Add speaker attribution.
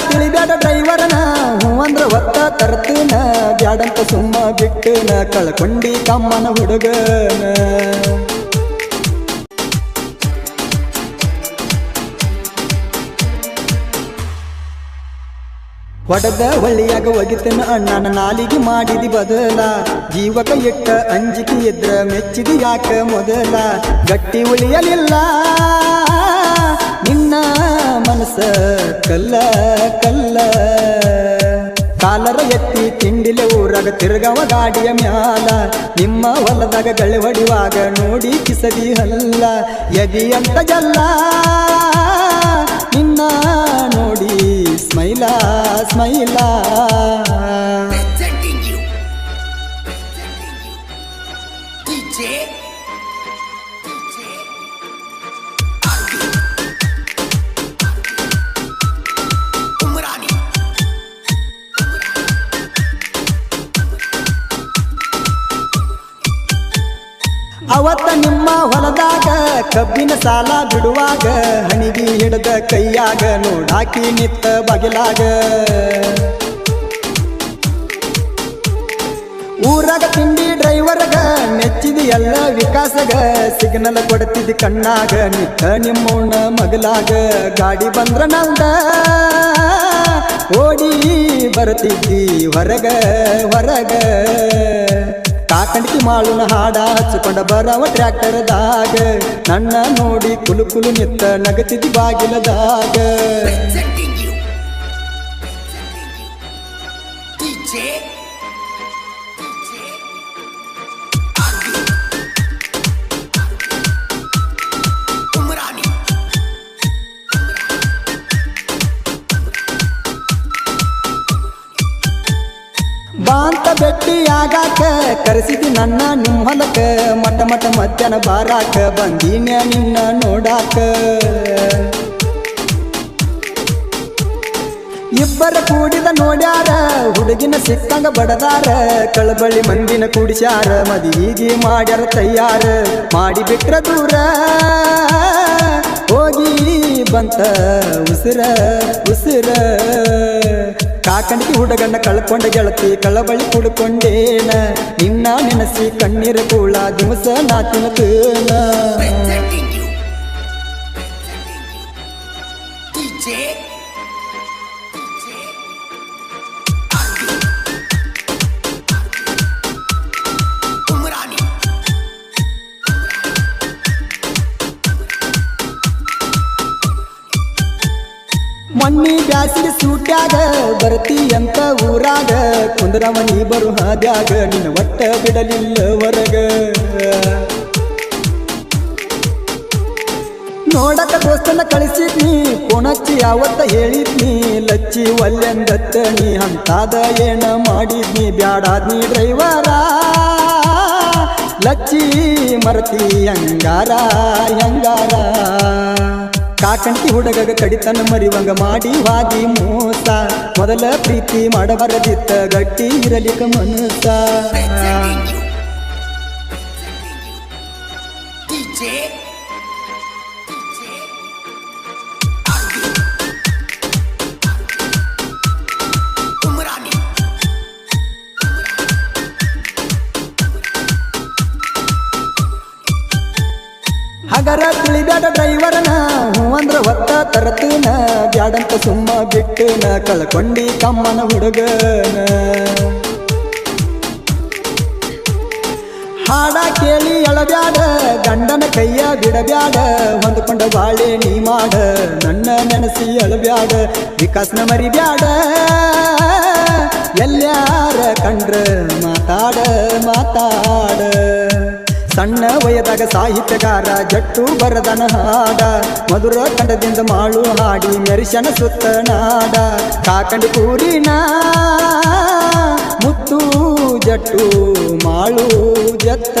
Speaker 1: ತಿಳಿಬೇಡ ಡ್ರೈವರ್ನ. ಹೂ ಅಂದ್ರ ಒತ್ತ ತರ್ತೀನ. ಬ್ಯಾಡಂತ ಸುಮ್ಮ ಬಿಟ್ಟಿನ. ಕಳ್ಕೊಂಡಿ ಕಮ್ಮನ ಹುಡುಗನ. ಹೊಡೆದ ಹೊಳ್ಳಿಯಾಗ ಒಗಿತನ ಅಣ್ಣನ ನಾಲಿಗೆ ಮಾಡಿದಿ ಬದಲ. ಜೀವಕ ಇಟ್ಟ ಅಂಜಿಕೆ ಇದ್ರ ಮೆಚ್ಚಿದಿ ಯಾಕ ಮೊದಲ. ಗಟ್ಟಿ ಉಳಿಯಲಿಲ್ಲ. ಕಲ್ಲ ಕಲ್ಲ. ಕಾಲರ ಎತ್ತಿ ತಿಂಡಿಲೆ ಊರಾಗ ತಿರುಗವ ಗಾಡಿಯ ಮ್ಯಾಲ. ನಿಮ್ಮ ಹೊಲದಾಗ ಗಳವಡಿವಾಗ ನೋಡಿ ಕಿಸದಿ ಹಲ್ಲ. ಯದಿ ಅಂತ ಜಲ್ಲ. ನಿನ್ನ ನೋಡಿ ಸ್ಮೈಲಾ ಸ್ಮೈಲಾ. ಅವತ್ತ ನಿಮ್ಮ ಹೊಲದಾಗ ಕಬ್ಬಿನ ಸಾಲ ಬಿಡುವಾಗ ಹಣಿಗಿ ಹಿಡದ ಕೈಯಾಗ ನೋಡಾಕಿ ನಿತ್ತ ಬಗಿಲಾಗ. ಊರಾಗ ತಿಂಡಿ ಡ್ರೈವರ್ಗ ನೆಚ್ಚಿದ ಎಲ್ಲ ವಿಕಾಸಗ ಸಿಗ್ನಲ್ ಕೊಡ್ತಿದ್ದಿ ಕಣ್ಣಾಗ ನಿತ್ತ ನಿಮ್ಮೋಣ ಮಗಲಾಗ. ಗಾಡಿ ಬಂದ್ರ ನಂದ ಓಡಿ ಬರ್ತಿದ್ದಿ ಹೊರಗ ಹೊರಗ. ಕಾಕಂಡಿಕಿ ಮಾಳುನ ಹಾಡ ಹಚ್ಚಿಕೊಂಡ ಬರವ ಟ್ರ್ಯಾಕ್ಟರ್ದಾಗ ನನ್ನ ನೋಡಿ ಕುಲು ಕುಲು ನಿತ್ತ ನಗತಿದಿ ಬಾಗಿಲದಾಗ.
Speaker 2: DJ.
Speaker 1: ಬಾಂತ ಬೆಟ್ಟಿ ಆಗಾಕ ಕರೆಸಿದಿ ನನ್ನ ನಿಮ್ಮ ಹೊಲಕ ಮಟ ಮಟ ಮಧ್ಯಾಹ್ನ ಬಾರಾಕ ಬಂದೀನಿ ನಿನ್ನ ನೋಡಾಕ. ಇಬ್ಬರ ಕೂಡಿದ ನೋಡ್ಯಾರ, ಹುಡುಗಿನ ಸಿಕ್ಕಂಗ ಬಡದಾರ. ಕಳಬಳಿ ಮಂದಿನ ಕೂಡಿಸ್ಯಾರ, ಮದುವಿಗೆ ಮಾಡ್ಯಾರ ತಯ್ಯಾರ ಮಾಡಿ ಬಿಟ್ರ ದೂರ ಹೋಗಿ ಬಂತ ಉಸಿರ ಉಸಿರ. ಕಾಕಂಡಿಗೆ ಹುಡುಗನ ಕಳ್ಕೊಂಡ ಗೆಳತಿ ಕಳಬಳಿ ಕುಡ್ಕೊಂಡೇನ? ನಿನ್ನ ನೆನಸಿ ಕಣ್ಣೀರ ಕೂಳ ದಿವಸ ನಾ ತೇನ. ಮಣ್ಣಿ ಬ್ಯಾಸಿಗೆ ಸೂಟ್ಯಾಗ, ಬರ್ತಿ ಅಂತ ಊರಾಗ ಕುಂದ್ರಮಣಿ ಬರು ಹಾದ್ಯಾಗ, ನಿನ್ನ ಒಟ್ಟ ಬಿಡಲಿಲ್ಲ ಹೊರಗ. ನೋಡಕ ದೋಸ್ತನ ಕಳಿಸಿದ್ನಿ ಪುಣಚ್ಚಿ ಯಾವತ್ತ ಹೇಳಿದ್ನಿ ಲಚ್ಚಿ ಒಲ್ಲೆಂದತ್ತ ನೀ, ಅಂತಾದ ಏನ ಮಾಡಿದ್ನಿ ಬ್ಯಾಡಾದ್ನಿ ಡ್ರೈವರ. ಲಚ್ಚಿ ಮರತಿ ಹಂಗಾರ, ಹೆಂಗಾರ. ಕಾಕಂಟಿ ಹುಡುಗಗ ಕಡಿತನ ಮರಿವಂಗ ಮಾಡಿ ವಾದಿ ಮೋಸ. ಮೊದಲ ಪ್ರೀತಿ ಮಾಡಬಾರದಿತ್ತ ಗಟ್ಟಿ ಇರಲಿಕ ಮನಸ
Speaker 2: ಡಿಜೆ.
Speaker 1: ಹಗರ ತಿಳಿಬೇಡ ಡ್ರೈವರ್ನ. ಅಂದ್ರ ಒತ್ತ ತರತನ. ಬ್ಯಾಡಂತ ಸುಮ್ಮ ಬಿಟ್ಟೇನ. ಕಳ್ಕೊಂಡಿ ತಮ್ಮನ ಹುಡುಗನ. ಹಾಡ ಕೇಳಿ ಎಳಬ್ಯಾಡ. ಗಂಡನ ಕೈಯ ಬಿಡಬ್ಯಾಡ. ಹೊಂದ್ಕೊಂಡ ಬಾಳೆ ನೀ ಮಾಡ. ನನ್ನ ನೆನಸಿ ಎಳಬ್ಯಾಡ. ವಿಕಾಸ್ನ ಮರಿಬ್ಯಾಡ. ಎಲ್ಲ್ಯಾರ ಕಂಡ್ರ ಸಣ್ಣ ವಯದಾಗ ಸಾಹಿತ್ಯಗಾರ ಜಟ್ಟು ಬರದನ ಹಾಡ. ಮಧುರ ತಂಡದಿಂದ ಮಾಳು ಹಾಡಿ ಮೆರಿಶನ ಸುತ್ತ ನಾಡ. ಕಾಕಂಡು ಕೂರಿನ ಮುತ್ತು ಜಟ್ಟು ಮಾಳು ಜತ್ತ.